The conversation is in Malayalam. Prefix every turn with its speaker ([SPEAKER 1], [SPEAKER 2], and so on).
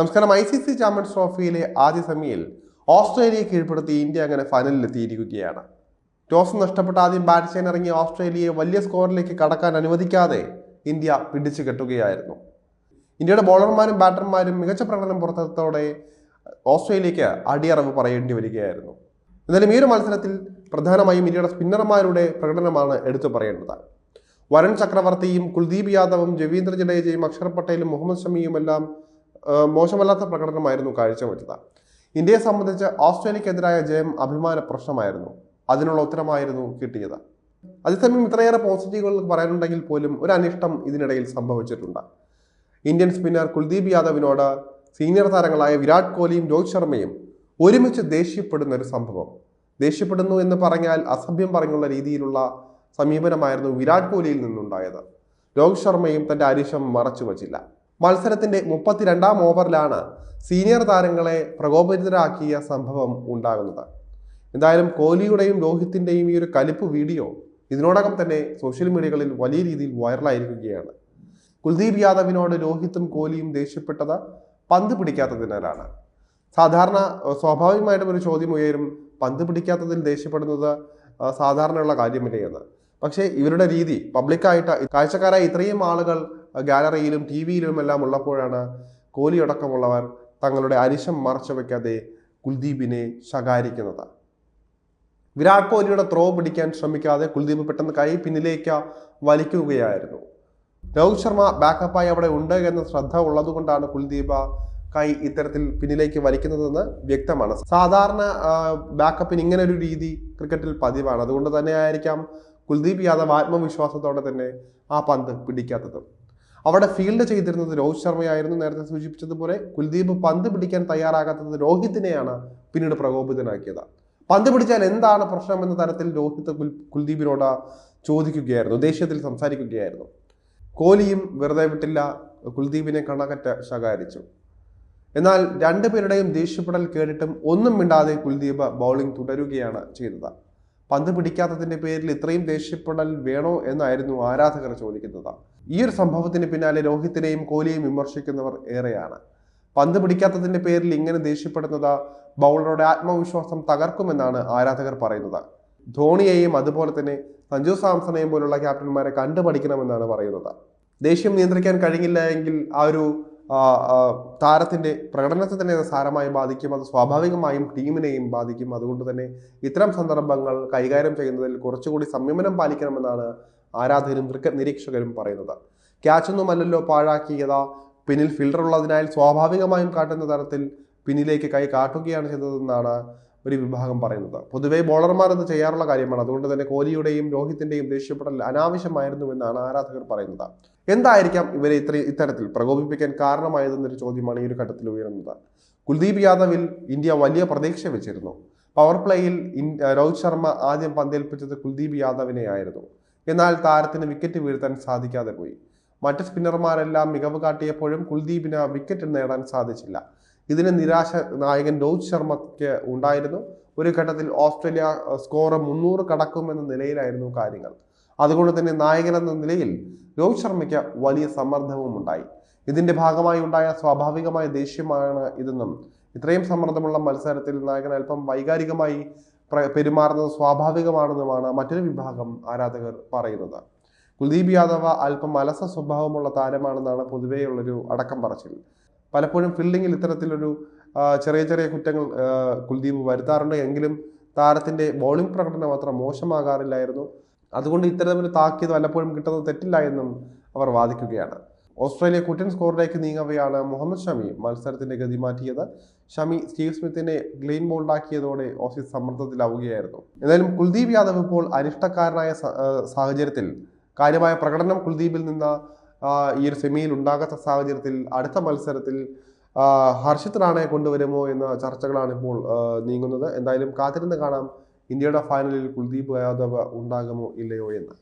[SPEAKER 1] നമസ്കാരം. ഐ സി സി ചാമ്പ്യൻസ് ട്രോഫിയിലെ ആദ്യ സെമിയിൽ ഓസ്ട്രേലിയയെ കീഴ്പ്പെടുത്തി ഇന്ത്യ അങ്ങനെ ഫൈനലിൽ എത്തിയിരിക്കുകയാണ്. ടോസ് നഷ്ടപ്പെട്ട ആദ്യം ബാറ്റ് ചെയ്യാൻ ഇറങ്ങിയ ഓസ്ട്രേലിയയെ വലിയ സ്കോറിലേക്ക് കടക്കാൻ അനുവദിക്കാതെ ഇന്ത്യ പിടിച്ചു കെട്ടുകയായിരുന്നു. ഇന്ത്യയുടെ ബോളർമാരും ബാറ്റർമാരും മികച്ച പ്രകടനം പുറത്തെടുത്തോടെ ഓസ്ട്രേലിയക്ക് അടിയറവ് പറയേണ്ടി വരികയായിരുന്നു. എന്നാലും ഈ ഒരു മത്സരത്തിൽ പ്രധാനമായും ഇന്ത്യയുടെ സ്പിന്നർമാരുടെ പ്രകടനമാണ് എടുത്തു പറയേണ്ടത്. വരുൺ ചക്രവർത്തിയും കുൽദീപ് യാദവും രവീന്ദ്ര ജഡേജയും അക്ഷർ പട്ടേലും മുഹമ്മദ് ഷമിയും എല്ലാം മോശമല്ലാത്ത പ്രകടനമായിരുന്നു കാഴ്ചവെച്ചത് ഇന്ത്യയെ സംബന്ധിച്ച് ഓസ്ട്രേലിയക്കെതിരായ ജയം അഭിമാന പ്രശ്നമായിരുന്നു. അതിനുള്ള ഉത്തരമായിരുന്നു കിട്ടിയത്. അതേസമയം ഇത്രയേറെ പോസിറ്റീവുകൾ പറയാനുണ്ടെങ്കിൽ പോലും ഒരു അനിഷ്ടം ഇതിനിടയിൽ സംഭവിച്ചിട്ടുണ്ട്. ഇന്ത്യൻ സ്പിന്നർ കുൽദീപ് യാദവിനോട് സീനിയർ താരങ്ങളായ വിരാട് കോഹ്ലിയും രോഹിത് ശർമ്മയും ഒരുമിച്ച് ദേഷ്യപ്പെടുന്ന ഒരു സംഭവം. ദേഷ്യപ്പെടുന്നു എന്ന് പറഞ്ഞാൽ അസഭ്യം പറഞ്ഞുള്ള രീതിയിലുള്ള സമീപനമായിരുന്നു വിരാട് കോഹ്ലിയിൽ നിന്നുണ്ടായത്. രോഹിത് ശർമ്മയും തന്റെ അരിശം മറച്ചു വച്ചില്ല. മത്സരത്തിന്റെ മുപ്പത്തിരണ്ടാം ഓവറിലാണ് സീനിയർ താരങ്ങളെ പ്രകോപിതരാക്കിയ സംഭവം ഉണ്ടാകുന്നത്. എന്തായാലും കോഹ്ലിയുടെയും രോഹിത്തിന്റെയും ഈ ഒരു കലിപ്പ് വീഡിയോ ഇതിനോടകം തന്നെ സോഷ്യൽ മീഡിയകളിൽ വലിയ രീതിയിൽ വൈറലായിരിക്കുകയാണ്. കുൽദീപ് യാദവിനോട് രോഹിത്തും കോഹ്ലിയും ദേഷ്യപ്പെട്ടത് പന്ത് പിടിക്കാത്തതിനാലാണ്. സാധാരണ സ്വാഭാവികമായിട്ടും ഒരു ചോദ്യം ഉയരും പന്ത് പിടിക്കാത്തതിൽ ദേഷ്യപ്പെടുന്നത് സാധാരണയുള്ള കാര്യമില്ലേ എന്ന്. പക്ഷേ ഇവരുടെ രീതി പബ്ലിക്കായിട്ട് കാഴ്ചക്കാരായ ഇത്രയും ആളുകൾ ഗാലറിയിലും ടി വിയിലും എല്ലാം ഉള്ളപ്പോഴാണ് കോഹ്ലി അടക്കമുള്ളവർ തങ്ങളുടെ അരിശം മറച്ചു വയ്ക്കാതെ കുൽദീപിനെ ശകാരിക്കുന്നത്. വിരാട് കോഹ്ലിയുടെ ത്രോ പിടിക്കാൻ ശ്രമിക്കാതെ കുൽദീപ് പെട്ടെന്ന് കൈ പിന്നിലേക്ക് വലിക്കുകയായിരുന്നു. രോഹിത് ശർമ്മ ബാക്കപ്പായി അവിടെ ഉണ്ട് എന്ന ശ്രദ്ധ ഉള്ളതുകൊണ്ടാണ് കുൽദീപ് കൈ ഇത്തരത്തിൽ പിന്നിലേക്ക് വലിക്കുന്നതെന്ന് വ്യക്തമാണ്. സാധാരണ ബാക്കപ്പിന് ഇങ്ങനെ ഒരു രീതി ക്രിക്കറ്റിൽ പതിവാണ്. അതുകൊണ്ട് തന്നെ ആയിരിക്കാം കുൽദീപ് യാദവ് ആത്മവിശ്വാസത്തോടെ തന്നെ ആ പന്ത് പിടിക്കാത്തത്. അവിടെ ഫീൽഡ് ചെയ്തിരുന്നത് രോഹിത് ശർമ്മയായിരുന്നു നേരത്തെ സൂചിപ്പിച്ചതുപോലെ. കുൽദീപ് പന്ത് പിടിക്കാൻ തയ്യാറാകാത്തത് രോഹിത്തിനെയാണ് പിന്നീട് പ്രകോപിതനാക്കിയത്. പന്ത് പിടിച്ചാൽ എന്താണ് പ്രശ്നം എന്ന തരത്തിൽ രോഹിത് കുൽ കുൽദീപിനോട് ചോദിക്കുകയായിരുന്നു ദേഷ്യത്തിൽ സംസാരിക്കുകയായിരുന്നു. കോഹ്ലിയും വെറുതെ വിട്ടില്ല കുൽദീപിനെ കണക്കറ്റ ശകാരിച്ചു. എന്നാൽ രണ്ടുപേരുടെയും ദേഷ്യപ്പെടൽ കേട്ടിട്ടും ഒന്നും മിണ്ടാതെ കുൽദീപ് ബൗളിംഗ് തുടരുകയാണ് ചെയ്തത്. പന്ത് പിടിക്കാത്തതിന്റെ പേരിൽ ഇത്രയും ദേഷ്യപ്പെടൽ വേണോ എന്നായിരുന്നു ആരാധകർ ചോദിക്കുന്നത്. ഈ ഒരു സംഭവത്തിന് പിന്നാലെ രോഹിത്തിനെയും കോഹ്ലിയെയും വിമർശിക്കുന്നവർ ഏറെയാണ്. പന്ത് പിടിക്കാത്തതിന്റെ പേരിൽ ഇങ്ങനെ ദേഷ്യപ്പെടുന്നത് ബൗളറുടെ ആത്മവിശ്വാസം തകർക്കുമെന്നാണ് ആരാധകർ പറയുന്നത്. ധോണിയെയും അതുപോലെ തന്നെ സഞ്ജു സാംസണെയും പോലുള്ള ക്യാപ്റ്റന്മാരെ കണ്ടുപഠിക്കണമെന്നാണ് പറയുന്നത്. ദേഷ്യം നിയന്ത്രിക്കാൻ കഴിഞ്ഞില്ല എങ്കിൽ ആ ഒരു താരത്തിന്റെ പ്രകടനത്തെ തന്നെ സാരമായി ബാധിക്കും. അത് സ്വാഭാവികമായും ടീമിനെയും ബാധിക്കും. അതുകൊണ്ട് തന്നെ ഇത്തരം സന്ദർഭങ്ങൾ കൈകാര്യം ചെയ്യുന്നതിൽ കുറച്ചുകൂടി സംയമനം പാലിക്കണമെന്നാണ് ആരാധകരും ക്രിക്കറ്റ് നിരീക്ഷകരും പറയുന്നത് ക്യാച്ചൊന്നുമല്ലല്ലോ പാഴാക്കിയത. പിന്നിൽ ഫിൽഡർ ഉള്ളതിനാൽ സ്വാഭാവികമായും കാട്ടുന്ന തരത്തിൽ പിന്നിലേക്ക് കൈ കാട്ടുകയാണ് ചെയ്തതെന്നാണ് ഒരു വിഭാഗം പറയുന്നത്. പൊതുവെ ബോളർമാർ അത് ചെയ്യാറുള്ള കാര്യമാണ്. അതുകൊണ്ട് തന്നെ കോഹ്ലിയുടെയും രോഹിത്തിന്റെയും ദേഷ്യപ്പെടൽ അനാവശ്യമായിരുന്നു എന്നാണ് ആരാധകർ പറയുന്നത്. എന്തായിരിക്കാം ഇവരെ ഇത്ര ഇത്തരത്തിൽ പ്രകോപിപ്പിക്കാൻ കാരണമായതെന്നൊരു ചോദ്യമാണ് ഈ ഒരു ഘട്ടത്തിൽ ഉയരുന്നത്. കുൽദീപ് യാദവിൽ ഇന്ത്യ വലിയ പ്രതീക്ഷ വെച്ചിരുന്നു. പവർ പ്ലേയിൽ രോഹിത് ശർമ്മ ആദ്യം പന്തേൽപ്പിച്ചത് കുൽദീപ് യാദവിനെ ആയിരുന്നു എന്നാൽ താരത്തിന് വിക്കറ്റ് വീഴ്ത്താൻ സാധിക്കാതെ പോയി. മറ്റ് സ്പിന്നർമാരെല്ലാം മികവ് കാട്ടിയപ്പോഴും കുൽദീപിന് വിക്കറ്റ് നേടാൻ സാധിച്ചില്ല. ഇതിന് നിരാശ നായകൻ രോഹിത് ശർമ്മയ്ക്ക് ഉണ്ടായിരുന്നു. ഒരു ഘട്ടത്തിൽ ഓസ്ട്രേലിയ സ്കോർ മുന്നൂറ് കടക്കുമെന്ന നിലയിലായിരുന്നു കാര്യങ്ങൾ. അതുകൊണ്ട് തന്നെ നായകൻ എന്ന നിലയിൽ രോഹിത് ശർമ്മയ്ക്ക് വലിയ സമ്മർദ്ദവും ഉണ്ടായി. ഇതിന്റെ ഭാഗമായി ഉണ്ടായ സ്വാഭാവികമായ ദേഷ്യമാണ് ഇതെന്നും ഇത്രയും സമ്മർദ്ദമുള്ള മത്സരത്തിൽ നായകൻ അല്പം വൈകാരികമായി പെരുമാറുന്നത് സ്വാഭാവികമാണെന്നുമാണ് മറ്റൊരു വിഭാഗം ആരാധകർ പറയുന്നത്. കുൽദീപ് യാദവ അല്പം അലസ സ്വഭാവമുള്ള താരമാണെന്നാണ് പൊതുവെയുള്ളൊരു അടക്കം പറച്ചിൽ. പലപ്പോഴും ഫീൽഡിങ്ങിൽ ഇത്തരത്തിലൊരു ചെറിയ ചെറിയ കുറ്റങ്ങൾ കുൽദീപ് വരുത്താറുണ്ട്. എങ്കിലും താരത്തിന്റെ ബോളിംഗ് പ്രകടനം അത്ര മോശമാകാറില്ലായിരുന്നു. അതുകൊണ്ട് ഇത്തരത്തിലൊരു താക്കീത് വല്ലപ്പോഴും കിട്ടുന്നത് തെറ്റില്ല എന്നും അവർ വാദിക്കുകയാണ്. ഓസ്ട്രേലിയ കുറ്റൻ സ്കോറിലേക്ക് നീങ്ങവെയാണ് മുഹമ്മദ് ഷമി മത്സരത്തിന്റെ ഗതി മാറ്റിയത്. ഷമി സ്റ്റീവ് സ്മിത്തിനെ ഗ്ലെയിൻ ബോൾഡാക്കിയതോടെ ഓസീസ് സമ്മർദ്ദത്തിലാവുകയായിരുന്നു. എന്തായാലും കുൽദീപ് യാദവ് ഇപ്പോൾ അനിഷ്ടക്കാരനായ സാഹചര്യത്തിൽ കാര്യമായ പ്രകടനം കുൽദീപിൽ നിന്ന് ഈ ഒരു സെമിയിൽ ഉണ്ടാകാത്ത സാഹചര്യത്തിൽ അടുത്ത മത്സരത്തിൽ ഹർഷിത് റാണയെ കൊണ്ടുവരുമോ എന്ന ചർച്ചകളാണ് ഇപ്പോൾ നീങ്ങുന്നത്. എന്തായാലും കാത്തിരുന്ന് കാണാം ഇന്ത്യയുടെ ഫൈനലിൽ കുൽദീപ് യാദവ് ഉണ്ടാകുമോ ഇല്ലയോ എന്ന്.